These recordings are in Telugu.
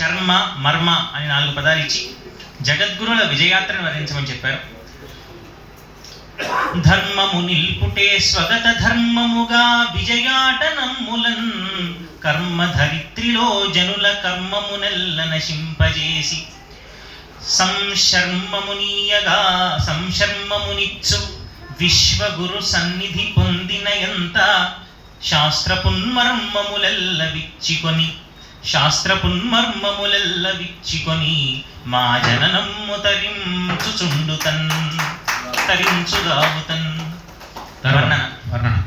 చర్మ మర్మ అని నాలుగు పదాలు ఇచ్చి జగద్గురుల విజయాత్రను వర్ణించమని చెప్పారు. ధర్మము నిల్పుటే స్వగత ధర్మముగా విజయాటనమ్ములన్ కర్మ ధరిత్రిలో జనుల కర్మమునెల్ల నశింపజేసి సంశర్మమునీయగా సంశర్మమునిచ్చు విశ్వగురు సన్నిధి పొందిన ఎంత శాస్త్రపున్మర్మములెల్ల విచ్చికొని శాస్త్రపున్మర్మములెల్ల విచ్చికొని మా జననమ్ము తరించుచుండుతన్ తరించుగావుతన్. వర్ణన. వర్ణన.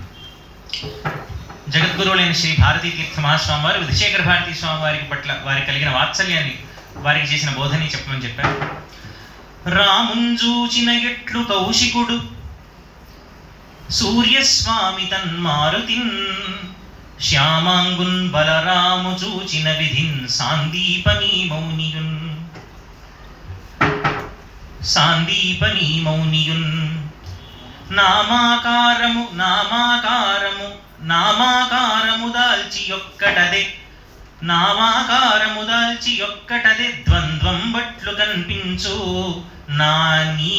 జగద్గురువులైన శ్రీ భారతీ తీర్థ మహాస్వామి వారు విధుశేఖర భారతీ స్వామి వారికి పట్ల వారికి కలిగిన వాత్సల్యాన్ని వారికి చేసిన బోధని చెప్పమని చెప్పారు. రాముంజూచిన ఎట్లు కౌశికుడు? సూర్యస్వామి తన్మారుతిన్ శ్యామాంగున్ తాము చూచిన విధిన్ సాందీపనీ మౌనియున్ సాందీపనీ మౌనియున్ నామాకారము నామాకారము నామాకారము దాల్చి ఒక్కటదే నామాకారము దాల్చి ఒక్కటదే ద్వంద్వం బట్లు కనిపించు నా నీ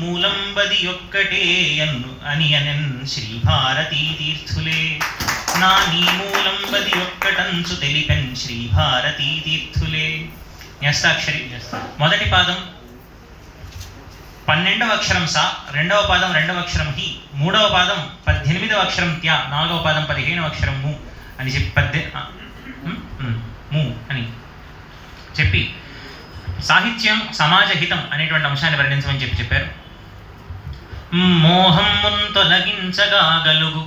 మూలంబది ఒక్కటే అన్ను అని అనన్ శ్రీ భారతీ తీర్థులే నా నీ మూల ఒక్కటంచు తెలిపెన్ శ్రీ భారతీ తీర్థులే. న్యస్తాక్షరి మొదటి పాదం పన్నెండవ అక్షరం సా రెండవ పాదం రెండవ అక్షరం హి మూడవ పాదం పద్దెనిమిదవ అక్షరం త్యా నాలుగవ పాదం పదిహేనవ అక్షరం ము అని చెప్పి పద్దె ము అని చెప్పి సాహిత్యం సమాజ హితం అనేటువంటి అంశాన్ని వర్ణించమని చెప్పి చెప్పారు. మోహం తొలగించగా గలుగు.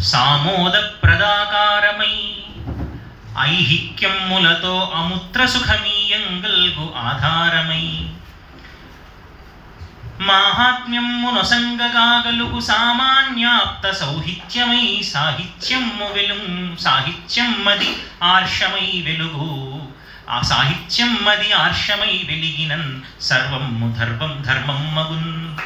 సామోద ప్రదాకారమై ఐహిక్యములతో అముత్ర సుఖమీయంగల్గు ఆధారమై. మాహాత్మ్యమునొసంగగాగలుగు సామాన్యాప్త సౌహిత్యమై సాహిత్యము వెలు సాహిత్యం మది ఆర్షమై వెలుగు. ఆ సాహిత్యం మది ఆర్షమై వెలిగినన్ సర్వము ధర్మం ధర్మం మగున్.